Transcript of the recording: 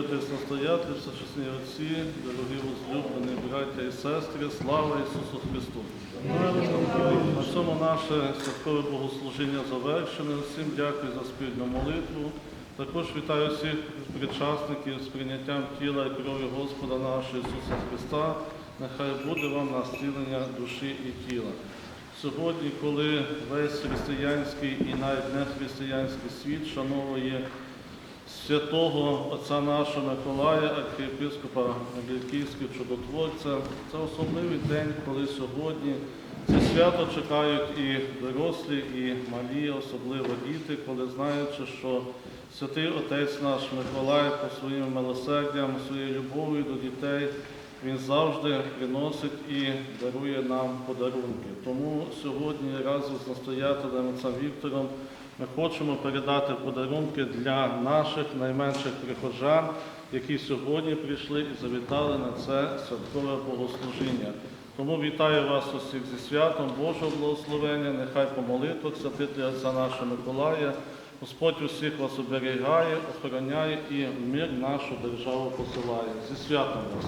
Отець настоятель, всечесні отці, дорогі возлюблені браття і сестри, слава Ісусу Христу! На цьому наше святкове богослужіння завершене. Всім дякую за спільну молитву. Також вітаю всіх причасників з прийняттям тіла і крові Господа нашого Ісуса Христа. Нехай буде вам націлення душі і тіла. Сьогодні, коли весь християнський і навіть не християнський світ шановує святого Отця нашого Миколая, архієпископа Англікійського чудотворця, це особливий день, коли сьогодні це свято чекають і дорослі, і малі, особливо діти, коли знаючи, що святий Отець наш Миколай по своїм милосердям, своєю любов'ю до дітей, він завжди приносить і дарує нам подарунки. Тому сьогодні разом з настоятелем отцем Віктором ми хочемо передати подарунки для наших найменших прихожан, які сьогодні прийшли і завітали на це святкове богослужіння. Тому вітаю вас усіх зі святом Божого благословення, нехай по молитвах святителя нашого Миколая. Господь усіх вас оберігає, охороняє і мир нашу державу посилає. Зі святом вас!